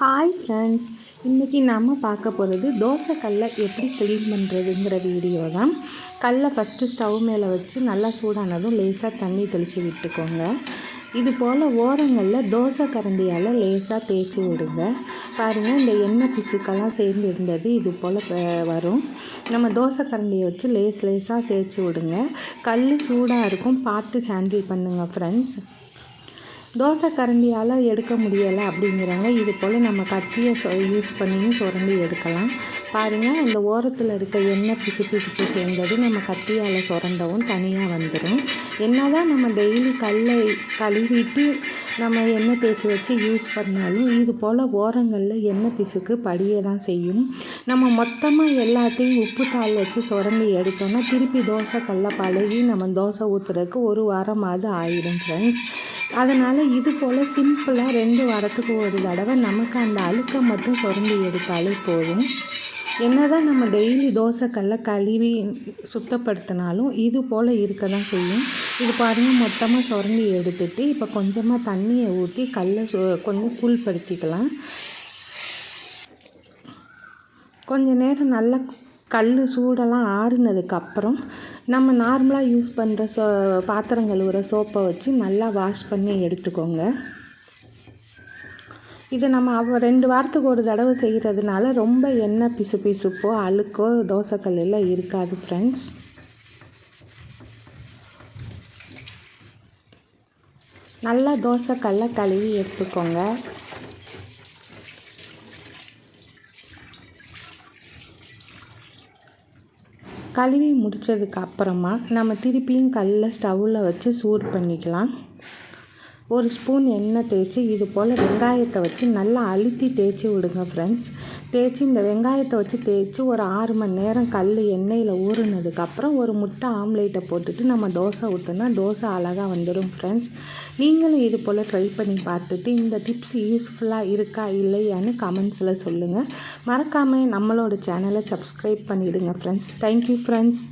Hi friends இன்றைக்கி நம்ம பார்க்க போகிறது தோசை கல்லை எப்படி க்ளீன் பண்ணுறதுங்கிற வீடியோ தான். கல்லை ஃபஸ்ட்டு ஸ்டவ் மேலே வச்சு நல்லா சூடானதும் லேசாக தண்ணி தெளித்து விட்டுக்கோங்க. இது போல் ஓரங்களில் தோசை கரண்டியால் லேசாக தேய்ச்சி விடுங்க. பாருங்கள் இந்த எண்ணெய் பிசுக்கெல்லாம் சேர்ந்து இருந்தது இது போல் வரும். நம்ம தோசை கரண்டியை வச்சு லேஸ் லேஸாக தேய்ச்சி விடுங்க. கல் சூடாக இருக்கும் பார்த்து ஹேண்டில் பண்ணுங்கள் ஃப்ரெண்ட்ஸ் தோசை கரண்டியால் எடுக்க முடியலை அப்படிங்கிறவங்க இது போல் நம்ம கத்தியை யூஸ் பண்ணியும் சுரண்டி எடுக்கலாம். பாருங்கள் அந்த ஓரத்தில் இருக்க எண்ணெய் பிசு பிசுப்பு சேர்ந்தது நம்ம கத்தியால் சுரண்டவும் தனியாக வந்துடும் என்ன தான் நம்ம டெய்லி கல்லை கழுவிட்டு நம்ம எண்ணெய் தேய்ச்சி வச்சு யூஸ் பண்ணாலும் இது போல் ஓரங்களில் எண்ணெய் பிசுக்கு படிய தான் செய்யும். நம்ம மொத்தமாக எல்லாத்தையும் உப்பு தாள் வச்சு சுரண்டி எடுத்தோம்னா திருப்பி தோசை கல்லை பழகி நம்ம தோசை ஊற்றுறதுக்கு ஒரு வாரமாவது ஆயிடும் ஃப்ரெண்ட்ஸ் அதனால் இது போல் சிம்பிளாக ரெண்டு வாரத்துக்கு ஒரு தடவை நமக்கு அந்த அழுக்கை மட்டும் சுரண்டி எடுத்தாலே போதும். என்ன தான் நம்ம டெய்லி தோசைக்கல்ல கழுவி சுத்தப்படுத்தினாலும் இது போல் இருக்க தான் செய்யும். இது பாருங்கள் மொத்தமாக சுரண்டி எடுத்துட்டு இப்போ கொஞ்சமாக தண்ணியை ஊற்றி கல்லை சு கொஞ்சம் கூழ்படுத்திக்கலாம். கொஞ்ச நேரம் நல்லா கல் சூடெல்லாம் ஆறுனதுக்கப்புறம் நம்ம நார்மலாக யூஸ் பண்ணுற சோ பாத்திரம் கழுவுற சோப்பை வச்சு நல்லா வாஷ் பண்ணி எடுத்துக்கோங்க. இதை நம்ம அவ ரெண்டு வாரத்துக்கு ஒரு தடவை செய்கிறதுனால ரொம்ப எண்ணெய் பிசு பிசுப்போ அழுக்கோ தோசைக்கல்லில் இருக்காது ஃப்ரெண்ட்ஸ் நல்லா தோசைக்கல்லை கழுவி எடுத்துக்கோங்க. கழுவி முடித்ததுக்கு அப்புறமா நம்ம திருப்பியும் கல்லில் ஸ்டவ்வில் வச்சு சூடு பண்ணிக்கலாம். ஒரு ஸ்பூன் எண்ணெய் தேய்ச்சி இது போல் வெங்காயத்தை வச்சு நல்லா அழுத்தி தேய்ச்சி விடுங்க ஃப்ரெண்ட்ஸ் தேய்ச்சி இந்த வெங்காயத்தை வச்சு தேய்ச்சி ஒரு ஆறு மணி நேரம் கல் எண்ணெயில் ஊறுனதுக்கப்புறம் ஒரு முட்டை ஆம்லேட்டை போட்டுட்டு நம்ம தோசை ஊற்றுனா தோசை அழகாக வந்துடும் ஃப்ரெண்ட்ஸ் நீங்களும் இது போல் ட்ரை பண்ணி பார்த்துட்டு இந்த டிப்ஸ் யூஸ்ஃபுல்லாக இருக்கா இல்லையான்னு கமெண்ட்ஸில் சொல்லுங்கள் மறக்காமல் நம்மளோட சேனலை சப்ஸ்கிரைப் பண்ணிவிடுங்க ஃப்ரெண்ட்ஸ் தேங்க்யூ ஃப்ரெண்ட்ஸ்